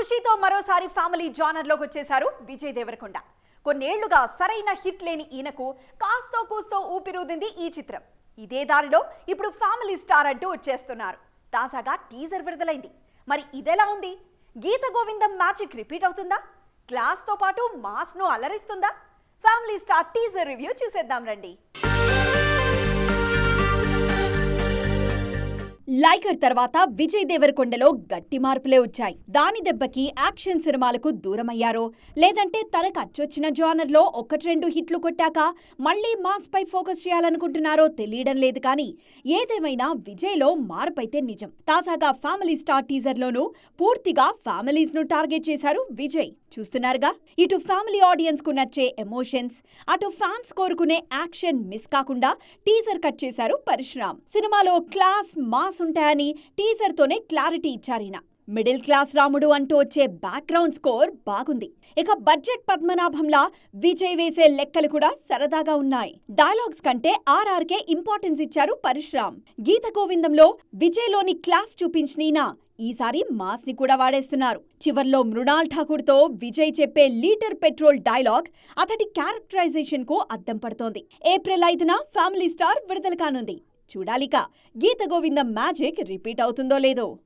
ఖుషీతో మరోసారి ఫ్యామిలీ జానర్లోకి వచ్చేశారు విజయ్ దేవరకొండ. కొన్నేళ్ళుగా సరైన హిట్ లేని ఈయనకు కాస్తో కూస్తో ఊపిరుదింది ఈ చిత్రం. ఇదే దారిలో ఇప్పుడు ఫ్యామిలీ స్టార్ అంటూ వచ్చేస్తున్నారు. తాజాగా టీజర్ విడుదలైంది. మరి ఇదెలా ఉంది? గీత గోవిందం మ్యాజిక్ రిపీట్ అవుతుందా? క్లాస్తో పాటు మాస్ను అలరిస్తుందా? ఫ్యామిలీ స్టార్ టీజర్ రివ్యూ చూసేద్దాం రండి. లైకర్ తర్వాత విజయ్ దేవరకొండలో గట్టి మార్పులే వచ్చాయి. దాని దెబ్బకి యాక్షన్ సినిమాలకు దూరమయ్యారో. లేదంటే తనకు అచ్చొచ్చిన జానర్లో ఒకటి రెండు హిట్లు కొట్టాక మళ్ళీ మాస్ పై ఫోకస్ చేయాలనుకుంటున్నారో తెలియడం లేదు కానీ ఏదేమైనా విజయ్లో మార్పైతే నిజం. తాజాగా ఫ్యామిలీ స్టార్ టీజర్లోనూ పూర్తిగా ఫ్యామిలీస్ను టార్గెట్ చేశారు విజయ్. చూస్తున్నారుగా? ఇటు ఫ్యామిలీ ఆడియన్స్కు నచ్చే ఎమోషన్స్ అటు ఫ్యాన్స్ కోరుకునే యాక్షన్ మిస్ కాకుండా టీజర్ కట్ చేశారు పరశురామ్. సినిమాలో క్లాస్ మాస్ ఉంటాయని టీజర్తోనే క్లారిటీ ఇచ్చారిన మిడిల్ క్లాస్ రాముడు అంటూ వచ్చే బ్యాక్గ్రౌండ్ స్కోర్ బాగుంది. ఇక బడ్జెట్ పద్మనాభంలా విజయ్ వేసే లెక్కలు కూడా సరదాగా ఉన్నాయి. డైలాగ్స్ కంటే ఆర్ఆర్కే ఇంపార్టెన్స్ ఇచ్చారు పరశురామ్. గీత గోవిందంలో విజయ్లోని క్లాస్ చూపించిన ఈసారి మాస్ని కూడా వాడేస్తున్నారు. చివర్లో మృణాల్ ఠాకూర్తో విజయ్ చెప్పే లీటర్ పెట్రోల్ డైలాగ్ అతడి క్యారెక్టరైజేషన్కు అద్దం పడుతోంది. ఏప్రిల్ ఐదున ఫ్యామిలీ స్టార్ విడుదల కానుంది. చూడాలిక. గీత గోవిందం మ్యాజిక్ రిపీట్ అవుతుందో లేదో?